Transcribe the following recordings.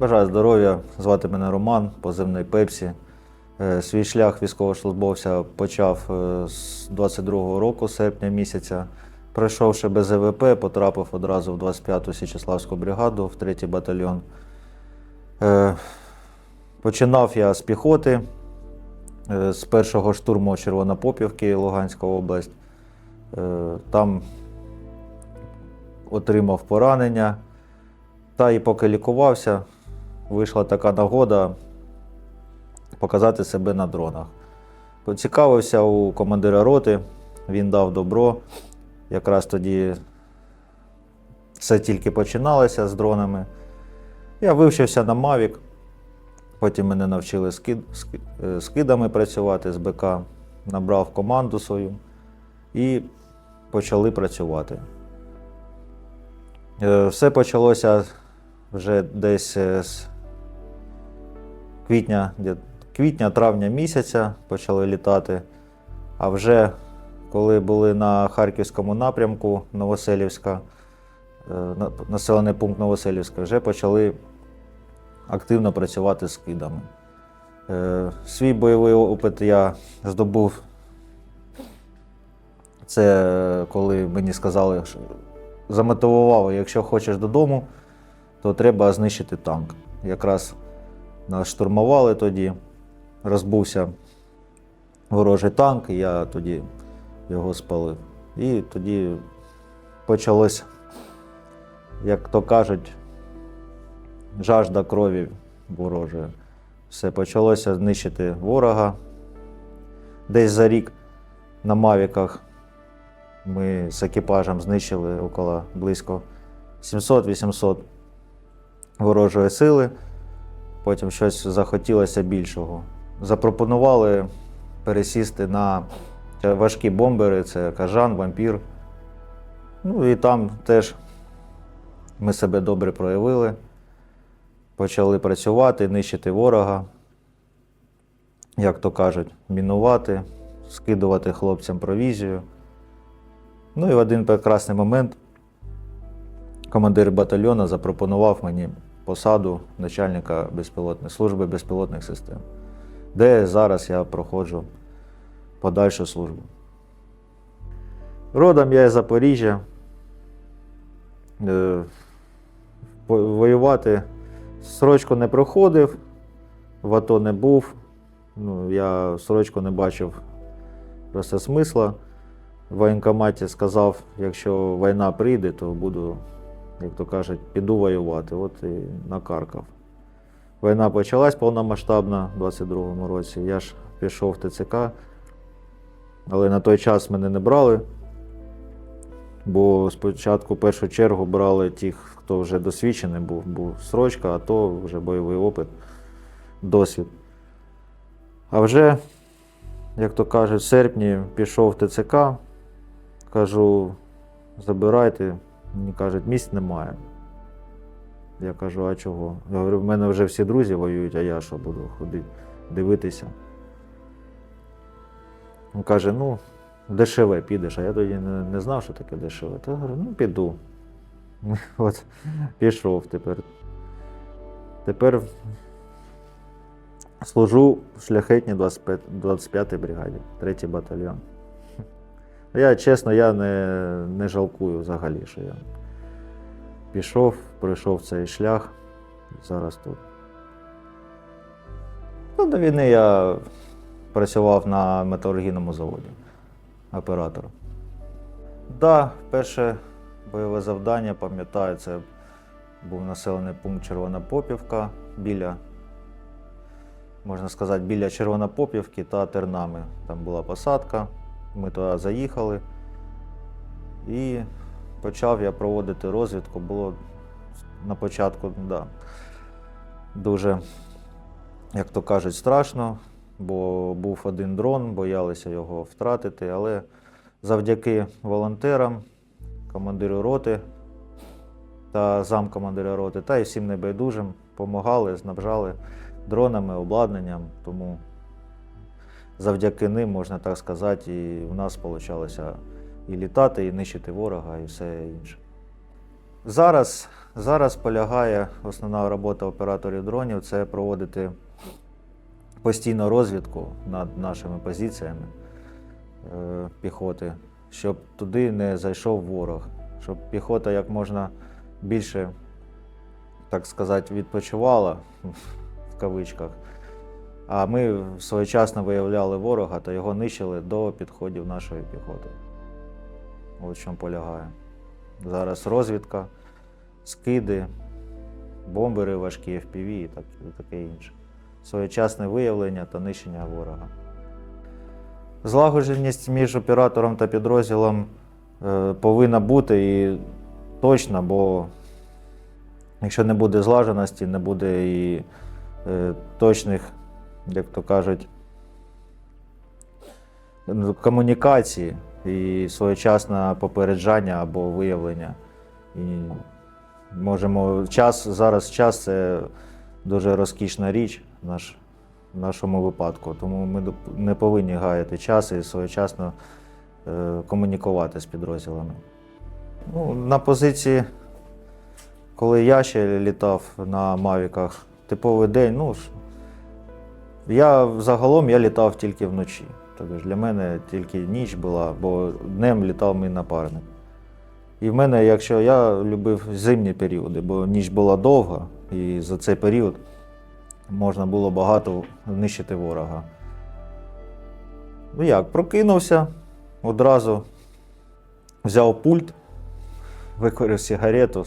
Бажаю здоров'я, звати мене Роман, позивний Пепсі. Е, Свій шлях військовослужбовця почав е, з 22-го року, серпня місяця. Пройшовши без ЕВП, потрапив одразу в 25-ту Січеславську бригаду, в 3-й батальйон. Е, Починав я з піхоти, з першого штурму Червонопопівки, Луганська область. Там отримав поранення. Та і поки лікувався, вийшла така нагода показати себе на дронах. Поцікавився у командира роти, він дав добро. Якраз тоді все тільки починалося з дронами. Я вивчився на Mavic, потім мене навчили скид, ски- е, скидами працювати з БК, набрав команду свою і почали працювати. Е, Все почалося вже десь е, з квітня, де- квітня-травня місяця почали літати. А вже коли були на Харківському напрямку Новоселівська, е, населений пункт Новоселівська, вже почали активно працювати з скидами. Е, Свій бойовий опит я здобув. Це е, коли мені сказали, що замотивували, якщо хочеш додому, то треба знищити танк. Якраз нас штурмували тоді, розбувся ворожий танк, я тоді його спалив. І тоді почалось, як то кажуть, жажда крові ворожої. Все почалося знищити ворога. Десь за рік на Мавіках ми з екіпажем знищили около близько 700-800 ворожої сили. Потім щось захотілося більшого. Запропонували пересісти на важкі бомбери, це кажан, вампір. Ну і там теж ми себе добре проявили. Почали працювати, нищити ворога, як то кажуть, мінувати, скидувати хлопцям провізію. Ну і в один прекрасний момент командир батальйону запропонував мені посаду начальника безпілотних служби безпілотних систем, де зараз я проходжу подальшу службу. Родом я із Запоріжжя. Е, Воювати срочку не проходив, в АТО не був. Ну, я срочку не бачив просто смисла. В воєнкоматі сказав, якщо війна прийде, то буду, як то кажуть, піду воювати. От і накаркав. Війна почалась повномасштабна у 22-му році. Я ж пішов в ТЦК, але на той час мене не брали. Бо спочатку в першу чергу брали тих, хто вже досвідчений був, був срочка, а то вже бойовий опит, досвід. А вже, як то кажуть, в серпні пішов в ТЦК, кажу, забирайте. Мені кажуть, місць немає. Я кажу, а чого? Я говорю, в мене вже всі друзі воюють, а я що буду ходити, дивитися. Він каже, ну, дешеве підеш, а я тоді не, не знав, що таке дешеве. Та говорю, ну піду. От, пішов тепер. Тепер служу в шляхетній 25 25-й бригаді, 3-й батальйон. Я чесно, я не, не жалкую взагалі, що я пішов, пройшов цей шлях, зараз тут. Ну, до війни я працював на металургійному заводі оператором. Да, перше бойове завдання, пам'ятаю, це був населений пункт Червона Попівка біля, можна сказати, біля Червонопопівки та Тернами. Там була посадка, ми туди заїхали. І почав я проводити розвідку. Було на початку да, дуже, як то кажуть, страшно, бо був один дрон, боялися його втратити, але завдяки волонтерам, командиру роти та замкомандира роти, та й всім небайдужим допомагали, снабжали дронами, обладнанням. Тому завдяки ним, можна так сказати, і в нас вийшло і літати, і нищити ворога, і все інше. Зараз Зараз полягає основна робота операторів дронів це проводити постійну розвідку над нашими позиціями е, піхоти, щоб туди не зайшов ворог, щоб піхота як можна більше, так сказати, відпочивала в кавичках. А ми своєчасно виявляли ворога та його нищили до підходів нашої піхоти. От чому полягає. Зараз розвідка, скиди, бомбери важкі, FPV і, так, і таке інше. Своєчасне виявлення та нищення ворога. Злагодженість між оператором та підрозділом е, повинна бути і точна, бо якщо не буде злаженості, не буде і е, точних, як то кажуть, комунікації і своєчасне попереджання або виявлення. І можемо час, зараз час це дуже розкішна річ наш, в нашому випадку. Тому ми не повинні гаяти час і своєчасно е, комунікувати з підрозділами. Ну, на позиції, коли я ще літав на Мавіках, типовий день, ну я загалом я літав тільки вночі. Тобто для мене тільки ніч була, бо днем літав мій напарник. І в мене, якщо я любив зимні періоди, бо ніч була довга, і за цей період можна було багато знищити ворога. Ну як, прокинувся, одразу взяв пульт, викурив сигарету,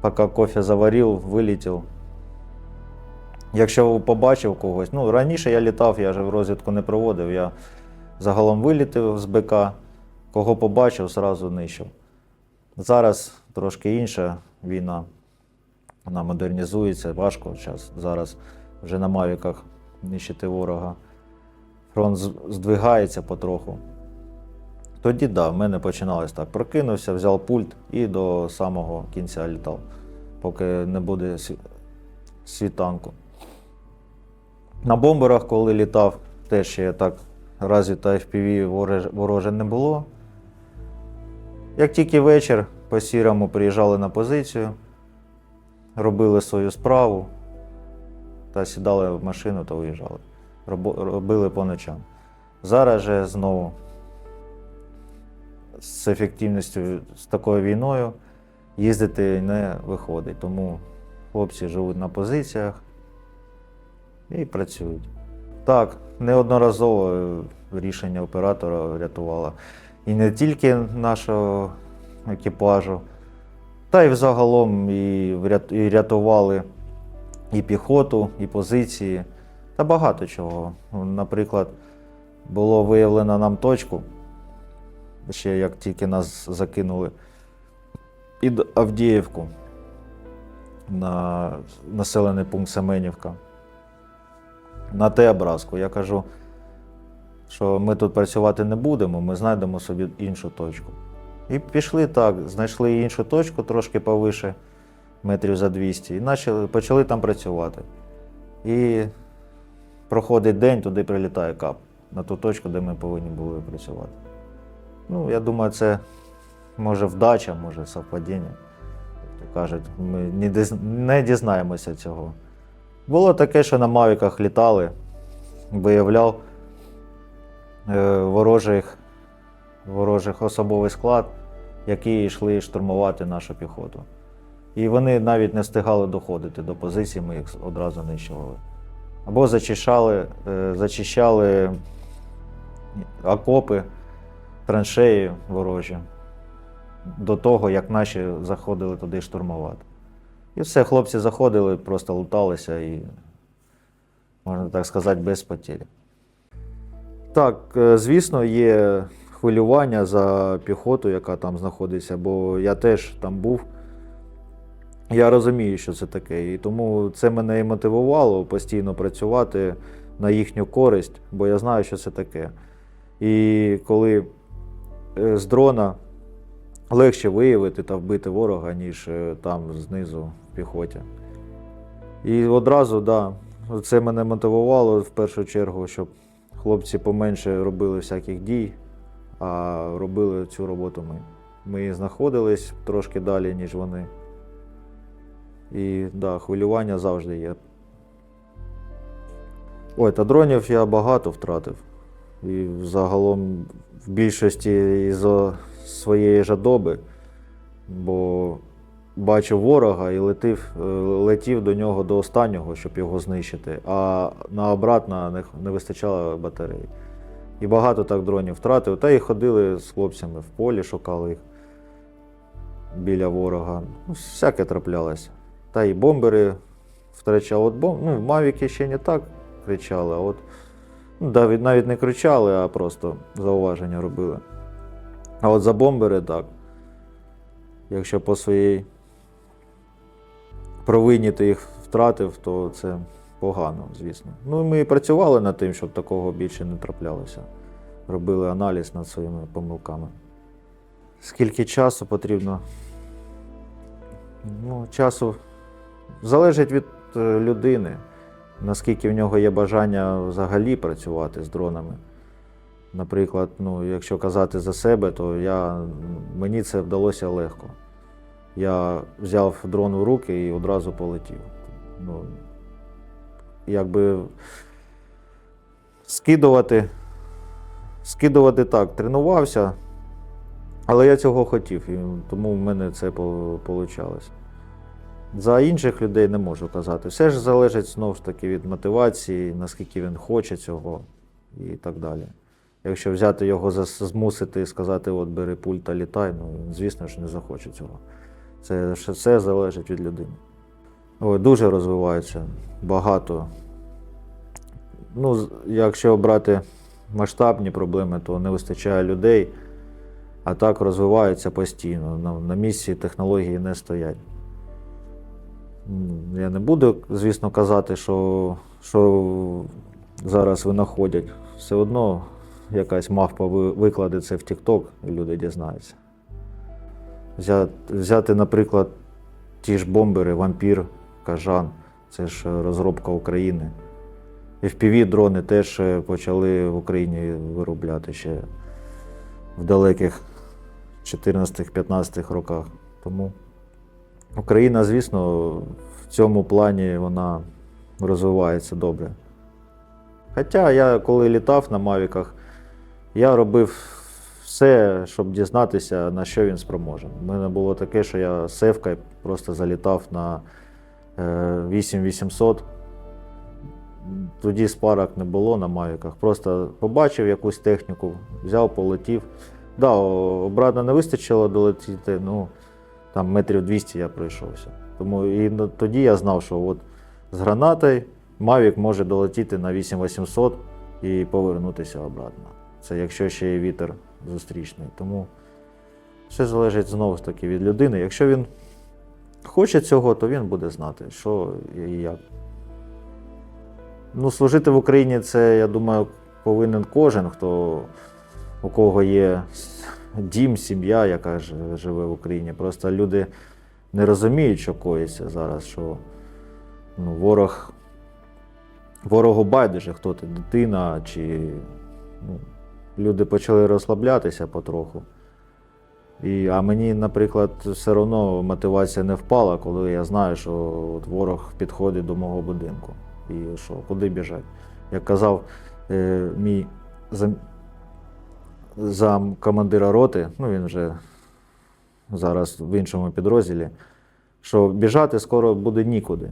поки кофе заварив, вилетів. Якщо побачив когось, ну раніше я літав, я ж в розвідку не проводив, я загалом вилітив з БК, кого побачив, зразу нищив. Зараз трошки інша війна. Вона модернізується, важко час. Зараз вже на мавіках нищити ворога. Фронт здвигається потроху. Тоді так, да, в мене починалось так. Прокинувся, взяв пульт і до самого кінця літав, поки не буде світанку. На бомберах, коли літав, теж ще так развіта FPV вороже, вороже не було. Як тільки вечір по сірому приїжджали на позицію, робили свою справу та сідали в машину та виїжджали. Робили по ночам. Зараз же знову з ефективністю з такою війною їздити не виходить. Тому хлопці живуть на позиціях і працюють. Так, неодноразово е, рішення оператора рятувало. І не тільки нашого екіпажу, та й взагалом і, рятували і піхоту, і позиції, та багато чого. Наприклад, було виявлено нам точку, ще як тільки нас закинули під Авдіївку на населений пункт Семенівка. На те образку. Я кажу, що ми тут працювати не будемо, ми знайдемо собі іншу точку. І пішли так, знайшли іншу точку трошки повише, метрів за 200, і почали, почали там працювати. І проходить день, туди прилітає кап на ту точку, де ми повинні були працювати. Ну, я думаю, це може вдача, може совпадіння. Як то кажуть, ми не дізнаємося цього. Було таке, що на мавіках літали, виявляв е, ворожих, ворожих особовий склад, які йшли штурмувати нашу піхоту. І вони навіть не встигали доходити до позиції, ми їх одразу нищували. Або зачищали, е, зачищали окопи, траншеї ворожі до того, як наші заходили туди штурмувати. І все, хлопці заходили, просто луталися і, можна так сказати, без потері. Так, е, звісно, є хвилювання за піхоту, яка там знаходиться, бо я теж там був. Я розумію, що це таке. І тому це мене і мотивувало постійно працювати на їхню користь, бо я знаю, що це таке. І коли е, з дрона легше виявити та вбити ворога, ніж е, там знизу в піхоті. І одразу, да, це мене мотивувало в першу чергу, щоб хлопці поменше робили всяких дій, а робили цю роботу ми. Ми знаходились трошки далі, ніж вони. І да, хвилювання завжди є. Ой, та дронів я багато втратив. І загалом в більшості із своєї жадоби, бо бачив ворога і летів, е, летів до нього до останнього, щоб його знищити, а на обратно не, вистачало батареї. І багато так дронів втратив. Та й ходили з хлопцями в полі, шукали їх біля ворога. Ну, всяке траплялося. Та й бомбери втрачали. От бом... ну, мавіки ще не так кричали, а от ну, навіть не кричали, а просто зауваження робили. А от за бомбери так. Якщо по своїй провині ти їх втратив, то це погано, звісно. Ну і ми і працювали над тим, щоб такого більше не траплялося. Робили аналіз над своїми помилками. Скільки часу потрібно? Ну, часу залежить від е, людини, наскільки в нього є бажання взагалі працювати з дронами. Наприклад, ну, якщо казати за себе, то я, мені це вдалося легко. Я взяв дрон у руки і одразу полетів. Ну, якби скидувати, скидувати так, тренувався, але я цього хотів, і тому в мене це вийшло. За інших людей не можу казати. Все ж залежить знову ж таки від мотивації, наскільки він хоче цього і так далі. Якщо взяти його, змусити і сказати, от бери пульт та літай, ну звісно ж, не захоче цього. Це все залежить від людини. Ой, дуже розвиваються, багато. Ну, якщо брати масштабні проблеми, то не вистачає людей, а так розвиваються постійно. На, на місці технології не стоять. Я не буду, звісно, казати, що, що зараз винаходять. Все одно якась мавпа ви- викладе це в TikTok, і люди дізнаються. Взяти, взяти, наприклад, ті ж бомбери, вампір, кажан, це ж е, розробка України. fpv дрони теж е, почали в Україні виробляти ще в далеких 14-15 роках. Тому Україна, звісно, в цьому плані вона розвивається добре. Хоча я коли літав на Мавіках, я робив все, щоб дізнатися, на що він спроможен. У мене було таке, що я севкою просто залітав на е, 8800. Тоді спарок не було на Мавіках. Просто побачив якусь техніку, взяв, полетів. Да, обратно не вистачило долетіти, ну там метрів 200 я пройшовся. Тому і тоді я знав, що от з гранатою Mavic може долетіти на 8800 і повернутися обратно. Це якщо ще є вітер зустрічний. Тому все залежить знову ж таки від людини. Якщо він хоче цього, то він буде знати, що і як. Ну, служити в Україні це, я думаю, повинен кожен, хто у кого є дім, сім'я, яка живе в Україні. Просто люди не розуміють, що коїться зараз, що ну, ворог, ворогу байдуже, хто ти, дитина, чи ну, люди почали розслаблятися потроху. І, а мені, наприклад, все одно мотивація не впала, коли я знаю, що от ворог підходить до мого будинку. І що, куди біжать? Як казав е, мій зам, зам командира роти, ну він вже зараз в іншому підрозділі, що біжати скоро буде нікуди.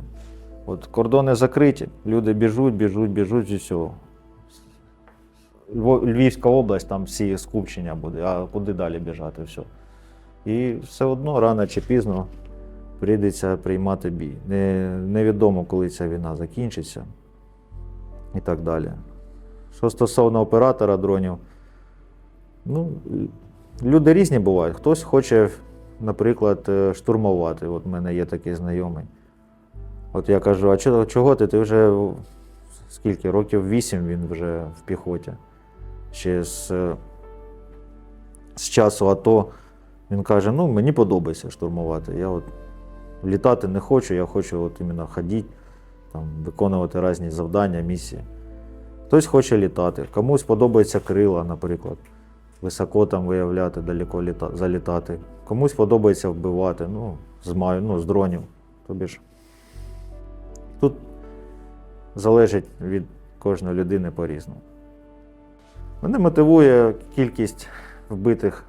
От кордони закриті, люди біжуть, біжуть, біжуть і все. Львівська область, там всі скупчення буде, а куди далі біжати? Все. І все одно рано чи пізно прийдеться приймати бій. Не, невідомо, коли ця війна закінчиться і так далі. Що стосовно оператора дронів, ну, люди різні бувають. Хтось хоче, наприклад, е, штурмувати. От в мене є такий знайомий. От я кажу, а чого ти? Ти вже скільки? Років вісім він вже в піхоті. Ще з, е, з часу АТО. Він каже: ну, мені подобається штурмувати. Я от літати не хочу, я хочу от іменно ходити, там, виконувати різні завдання, місії. Хтось хоче літати, комусь подобається крила, наприклад. Високо там виявляти, далеко літа... залітати. Комусь подобається вбивати, ну, з, маю, ну, з дронів. Тобі ж Тут залежить від кожної людини по-різному. Мене мотивує кількість вбитих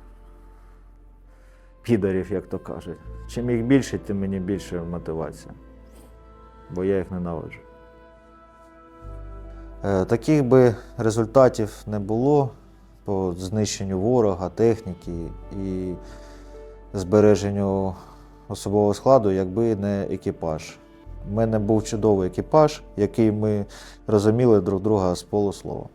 підарів, як то кажуть. Чим їх більше, тим мені більше мотивація. Бо я їх ненавиджу. Е, Таких би результатів не було по знищенню ворога, техніки і збереженню особового складу, якби не екіпаж. У мене був чудовий екіпаж, який ми розуміли друг друга з полуслова.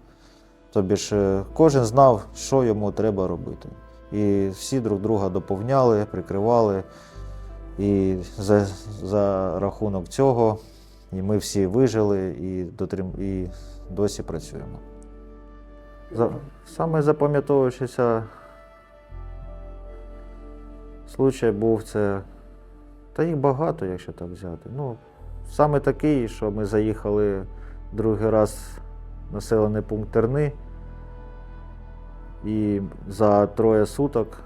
Тобі ж е, кожен знав, що йому треба робити. І всі друг друга доповняли, прикривали. І за, за рахунок цього і ми всі вижили і, дотрим, і досі працюємо. За, саме запам'ятовуючийся случай був це. Та їх багато, якщо так взяти. Ну, саме такий, що ми заїхали другий раз в населений пункт Терни. І за троє суток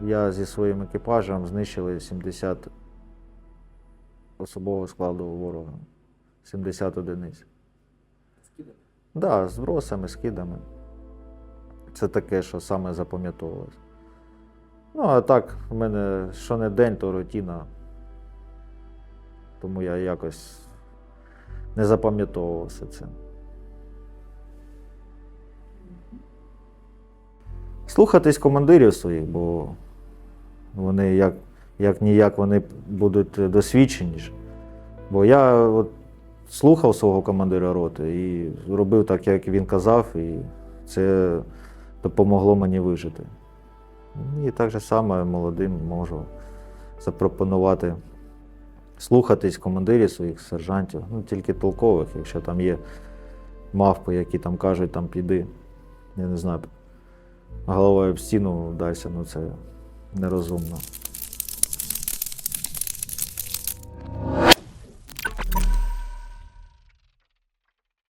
я зі своїм екіпажем знищили 70 особового складу ворога. 70 одиниць. Так, да, з бросами, скидами. Це таке, що саме запам'ятовувалось. Ну, а так, в мене що не день, то рутина. Тому я якось не запам'ятовував все це. Слухатись командирів своїх, бо вони як, як ніяк вони будуть досвідченіші. Бо я от слухав свого командира роти і робив так, як він казав, і це допомогло мені вижити. І так же само молодим можу запропонувати слухатись командирів своїх сержантів, ну тільки толкових, якщо там є мавпи, які там кажуть, там піди, я не знаю, головою об стіну вдайся, ну це нерозумно.